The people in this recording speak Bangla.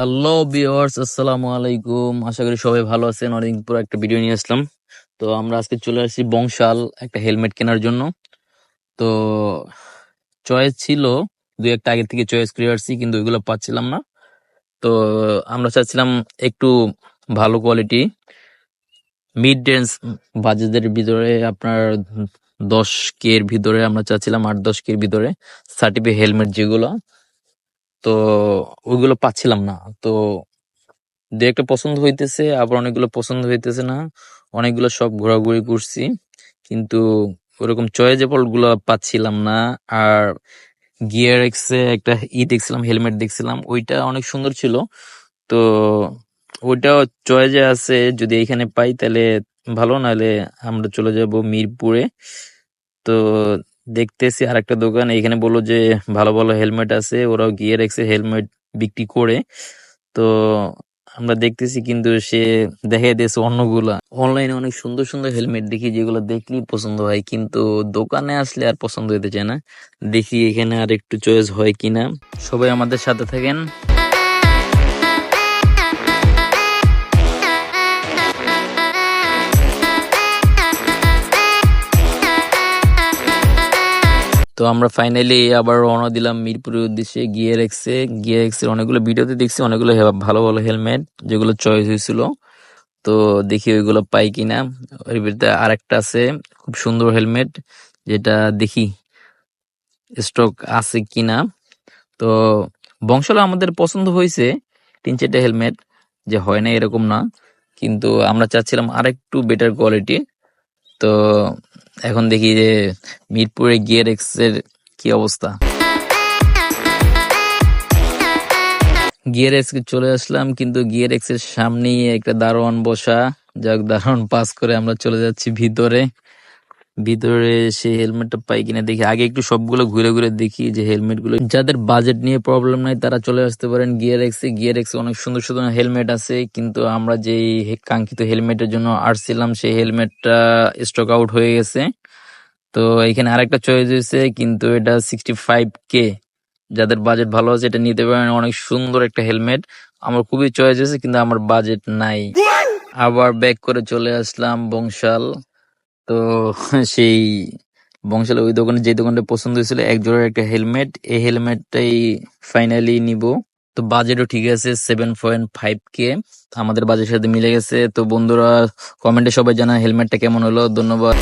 হ্যালো ভিউয়ার্স আসসালামু আলাইকুম। আশা করি সবাই ভালো আছেন। অনেকদিন একটা ভিডিও নিয়ে আসলাম। তো আমরা আজকে চলে আসছি বংশাল একটা হেলমেট কেনার জন্য। তো চয়েস ছিল, দু একটা আগে থেকে চয়েস করে আসছি, কিন্তু ওইগুলো পাচ্ছিলাম না। তো আমরা চাচ্ছিলাম একটু ভালো কোয়ালিটি মিড রেঞ্জ বাজেটের ভিতরে আপনার দশ কে ভিতরে আমরা চাচ্ছিলাম আট দশ কে ভিতরে। সার্টিফিকেট হেলমেট যেগুলো তো ওইগুলো পাচ্ছিলাম না। তো দু একটা পছন্দ হইতেছে, আবার অনেকগুলো পছন্দ হইতেছে না। অনেকগুলো সব ঘোরাঘুরি করছি, কিন্তু ওরকম চয়েজেবলগুলো পাচ্ছিলাম না। আর গিয়ার এক্সে একটা ই দেখছিলাম হেলমেট দেখছিলাম, ওইটা অনেক সুন্দর ছিল। তো ওইটা চয়েজে আছে, যদি এখানে পাই তাহলে ভালো, নাহলে আমরা চলে যাব মিরপুরে। তো দেখতেছি আর একটা দোকান, এখানে বলল যে ভালো ভালো হেলমেট আছে, ওরাও গিয়ে রেখেছে হেলমেট বিক্রি করে। তো আমরা দেখতেছি কিন্তু সে দেখা দিয়েছে অন্যগুলা। অনলাইনে অনেক সুন্দর সুন্দর হেলমেট দেখি, যেগুলো দেখলেই পছন্দ হয়, কিন্তু দোকানে আসলে আর পছন্দ হতে চায় না। দেখি এখানে আর একটু চয়েস হয় কিনা। সবাই আমাদের সাথে থাকেন। তো আমরা ফাইনালি আবার রওনা দিলাম মিরপুরের উদ্দেশ্যে গিয়ার এক্সে গিয়ার এক্সের অনেকগুলো ভিডিওতে দেখছি, অনেকগুলো ভালো ভালো হেলমেট যেগুলো চয়েস হয়েছিল। তো দেখি ওইগুলো পাই কিনা। ওর ভিতরে আরেকটা আছে, খুব সুন্দর হেলমেট যেটা দেখি স্টক আছে কিনা। তো বংশালা আমাদের পছন্দ হয়েছে তিন চারটে হেলমেট যে হয় না এরকম না। কিন্তু আমরা চাচ্ছিলাম আরেকটু বেটার কোয়ালিটি তো এখন দেখি যে মিরপুরে গিয়ার এক্সের কি অবস্থা। গিয়ার এক্স চলে আসলাম, কিন্তু গিয়ার এক্সের সামনেই একটা দারোয়ান বসা। যাক, দারোয়ান পাস করে আমরা চলে যাচ্ছি ভিতরে। ভিতরে সে হেলমেটটা পাই কিনা দেখি। আগে একটু সবগুলো ঘুরে ঘুরে দেখি যে হেলমেটগুলো যাদের বাজেট নিয়ে প্রবলেম নাই তারা চলে আসতে পারেন গিয়ার এক্সে গিয়ার এক্সে অনেক সুন্দর সুন্দর হেলমেট আছে। কিন্তু আমরা যেই কাঙ্ক্ষিত হেলমেটের জন্য আসছিলাম সেই হেলমেটটা স্টক আউট হয়ে গেছে। তো এখানে আরেকটা চয়েস হয়েছে কিন্তু এটা সিক্সটি ফাইভ কে যাদের বাজেট ভালো আছে এটা নিতে পারেন। অনেক সুন্দর একটা হেলমেট আমার খুবই চয়েস হয়েছে কিন্তু আমার বাজেট নাই। আবার ব্যাক করে চলে আসলাম বংশাল। তো সেই বংশালে ওই দোকানে যে দোকানটা পছন্দ হয়েছিল, এক জোড়ার একটা হেলমেট। এই হেলমেটটাই ফাইনালি নিব। তো বাজেটও ঠিক আছে সেভেন পয়েন্ট ফাইভ কে আমাদের বাজেটের সাথে মিলে গেছে। তো বন্ধুরা কমেন্টে সবাই জানা হেলমেটটা কেমন হলো। ধন্যবাদ।